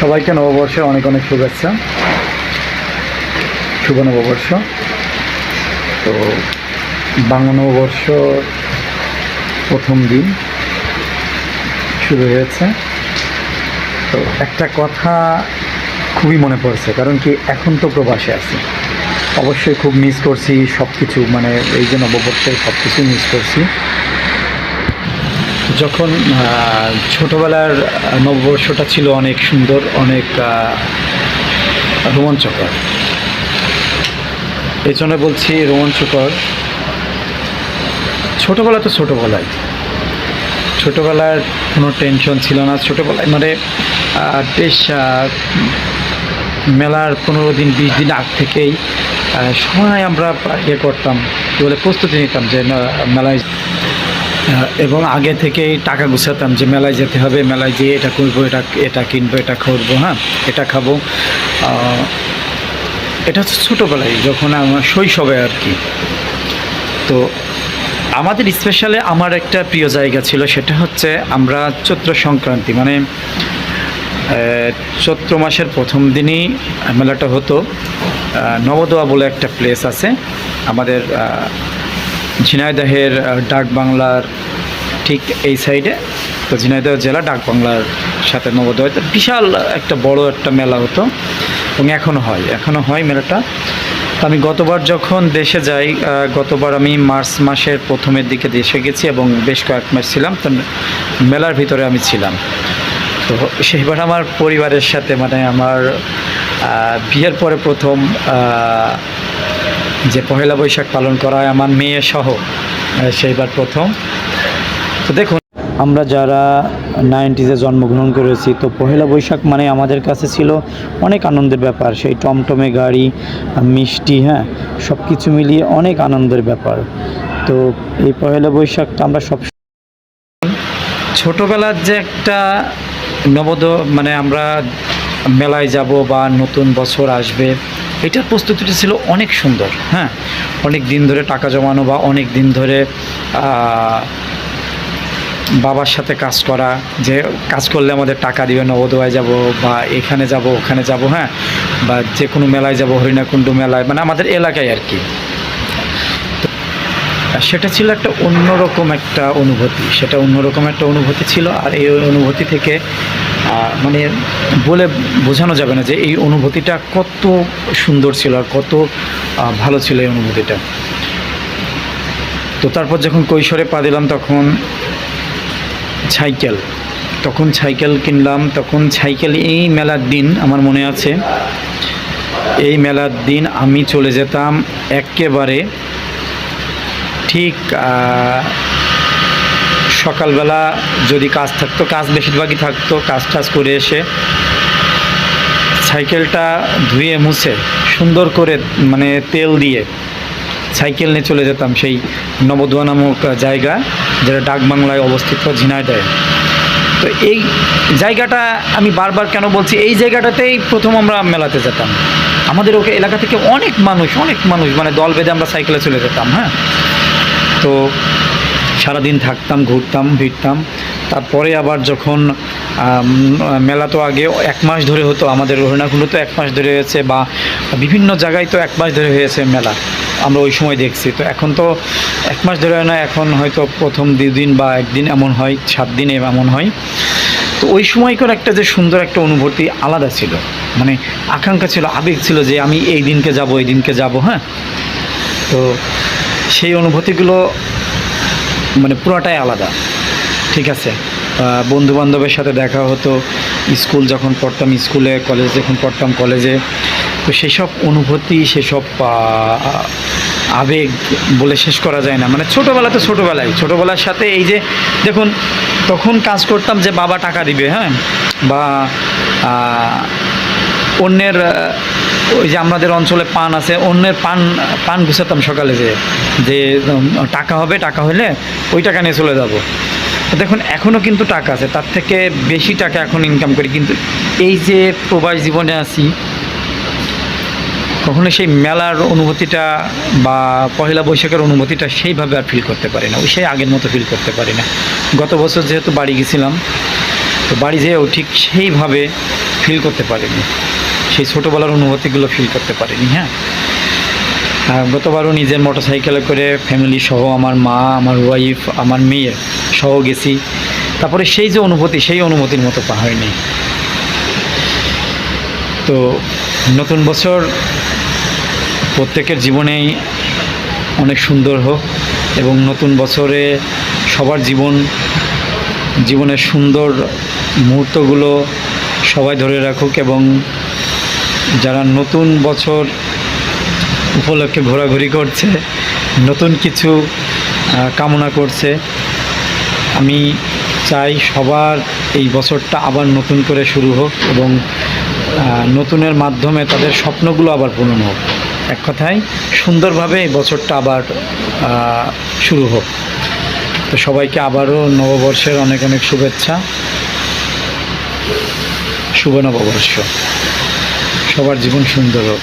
সবাইকে নববর্ষে অনেক অনেক শুভেচ্ছা। শুভ নববর্ষ। তো বাংলা নববর্ষ প্রথম দিন শুরু হয়েছে। তো একটা কথা খুবই মনে পড়ছে, কারণ কি এখন তো প্রবাসে আছি। অবশ্যই খুব মিস করছি সব কিছু মানে এই যে নববর্ষের সব কিছু মিস করছি। যখন ছোটবেলার নববর্ষটা ছিল অনেক সুন্দর, অনেক রোমাঞ্চকর। এই জন্য বলছি রোমাঞ্চকর। ছোটোবেলা তো ছোটোবেলায়। ছোটোবেলার কোনো টেনশন ছিল না। ছোটোবেলায় মানে বেশ মেলার পনেরো দিন, বিশ দিন আগ থেকেই সময় আমরা ইয়ে করতাম, বলে প্রস্তুতি নিতাম যে মেলায় এবং আগে থেকেই টাকা গুছাতাম যে মেলায় যেতে হবে, মেলায় যেয়ে এটা করব, এটা এটা কিনবো, এটা করব হ্যাঁ এটা খাব। এটা হচ্ছে ছোটোবেলায় যখন আমার শৈশবে আর কি। তো আমাদের স্পেশালে আমার একটা প্রিয় জায়গা ছিল, সেটা হচ্ছে আমরা চৈত্র সংক্রান্তি মানে চৈত্র মাসের প্রথম দিনই মেলাটা হতো। নবদোয়া বলে একটা প্লেস আছে, আমাদের ঝিনাইদহের ডাক বাংলার ঠিক এই সাইডে তো ঝিনাইদহ জেলা ডাক বাংলার সাথে নবোদয়। বিশাল একটা বড় একটা মেলা হতো এবং এখনও হয় এখনও হয় মেলাটা। আমি গতবার যখন দেশে যাই গতবার আমি মার্চ মাসের প্রথমের দিকে দেশে গেছি এবং বেশ কয়েক মাস ছিলাম, তো মেলার ভিতরে আমি ছিলাম। তো সেইবার আমার পরিবারের সাথে মানে আমার বিয়ের পরে প্রথম যে পহেলা বৈশাখ পালন করা হয় আমার মেয়ে সহ সেইবার প্রথম। তো দেখুন, আমরা যারা নাইনটিজে জন্মগ্রহণ করেছি, তো পহেলা বৈশাখ মানে আমাদের কাছে ছিল অনেক আনন্দের ব্যাপার। সেই টমটমে গাড়ি, মিষ্টি হ্যাঁ সব কিছু মিলিয়ে অনেক আনন্দের ব্যাপার। তো এই পহেলা বৈশাখটা আমরা সব ছোটোবেলার যে একটা নবদ মানে আমরা মেলায় যাব বা নতুন বছর আসবে, এটার প্রস্তুতিটা ছিল অনেক সুন্দর হ্যাঁ। অনেক দিন ধরে টাকা জমানো বা অনেক দিন ধরে বাবার সাথে কাজ করা, যে কাজ করলে আমাদের টাকা দিবে, নবদোয়ায় যাব বা এখানে যাব, ওখানে যাব হ্যাঁ? বা যে কোনো মেলায় যাব, হরিণাকুণ্ডু মেলায় মানে আমাদের এলাকায় আর কি। সেটা ছিল একটা অন্যরকম একটা অনুভূতি, সেটা অন্যরকম একটা অনুভূতি ছিল, আর এই অনুভূতি থেকে মানে বলে বোঝানো যাবে না যে এই অনুভূতিটা কত সুন্দর ছিল আর কত ভালো ছিল এই অনুভূতিটা। তো তারপর যখন কৈশোরে পা দিলাম তখন সাইকেল। তখন সাইকেল কিনলাম, তখন সাইকেল, এই মেলার দিন আমার মনে আছে, এই মেলার দিন আমি চলে যেতাম একেবারে ঠিক সকালবেলা যদি কাজ থাকতো, কাজ বেশিরভাগই থাকতো, কাজ টাজ করে এসে সাইকেলটা ধুয়ে মুছে, সুন্দর করে মানে তেল দিয়ে সাইকেল নিয়ে চলে যেতাম সেই নবদুয়া নামক জায়গা যেটা ডাকবাংলায় অবস্থিত ঝিনাইদহে। তো এই জায়গাটা আমি বারবার কেন বলছি, এই জায়গাটাতেই প্রথম আমরা মেলাতে যেতাম। আমাদের ওকে এলাকা থেকে অনেক মানুষ অনেক মানুষ মানে দল বেঁধে আমরা সাইকেলে চলে যেতাম হ্যাঁ? তো সারাদিন থাকতাম, ঘুরতাম, ফিরতাম। তারপরে আবার যখন মেলা তো আগে এক মাস ধরে হতো, আমাদের হরিণাকুণ্ডু তো এক মাস ধরে হয়েছে বা বিভিন্ন জায়গায় তো এক মাস ধরে হয়েছে মেলা। আমরা ওই সময় দেখছি। তো এখন তো এক মাস ধরে না, এখন হয়তো প্রথম দুদিন বা একদিন এমন হয়, সাত দিন এমন হয়। তো ওই সময়কার একটা যে সুন্দর একটা অনুভূতি আলাদা ছিল। মানে আকাঙ্ক্ষা ছিল, আবেগ ছিল যে আমি এই দিনকে যাব, এই দিনকে যাব হ্যাঁ? তো সেই অনুভূতিগুলো মানে পুরোটাই আলাদা। ঠিক আছে? বন্ধু বান্ধবের সাথে দেখা হতো, স্কুল যখন পড়তাম, স্কুলে, কলেজ যখন পড়তাম, কলেজে। তো সেসব অনুভূতি, সেসব আবেগ বলে শেষ করা যায় না। মানে ছোটোবেলা তো ছোটোবেলায় ছোটোবেলার সাথে এই যে, দেখুন, তখন কাজ করতাম যে বাবা টাকা দিবে হ্যাঁ? বা অন্যের ওই যে আমাদের অঞ্চলে পান আছে, অন্যের পান পান গুছাতাম সকালে যে যে টাকা হবে, টাকা হলে ওই টাকা নিয়ে চলে যাব। দেখুন এখনও কিন্তু টাকা আছে, তার থেকে বেশি টাকা এখন ইনকাম করি। কিন্তু এই যে প্রবাস জীবনে আছি কখনো সেই মেলার অনুভূতিটা বা পহেলা বৈশাখের অনুভূতিটা সেইভাবে আর ফিল করতে পারি না, ওই সেই আগের মতো ফিল করতে পারি না। গত বছর যেহেতু বাড়ি গেছিলাম, তো বাড়ি যেয়েও ঠিক সেইভাবে ফিল করতে পারিনি। সেই ছোটোবেলার অনুভূতিগুলো ফিল করতে পারিনি হ্যাঁ। গতবারও নিজের মোটরসাইকেলে করে ফ্যামিলি সহ আমার মা, আমার ওয়াইফ আমার মেয়ে সহ গেছি। তারপরে সেই যে অনুভূতি, সেই অনুভূতির মতো পা হয়নি তো নতুন বছর প্রত্যেকের জীবনেই অনেক সুন্দর হোক এবং নতুন বছরে সবার জীবন, জীবনের সুন্দর মুহূর্তগুলো সবাই ধরে রাখুক এবং যারা নতুন বছর উপলক্ষে ঘোরাঘুরি করছে, নতুন কিছু কামনা করছে, আমি চাই সবার এই বছরটা আবার নতুন করে শুরু হোক এবং নতুনের মাধ্যমে তাদের স্বপ্নগুলো আবার পূরণ হোক। এক কথায়, সুন্দরভাবে এই বছরটা আবার শুরু হোক। তো সবাইকে আবারও নববর্ষের অনেক অনেক শুভেচ্ছা। শুভ নববর্ষ। সবার জীবন সুন্দর হোক।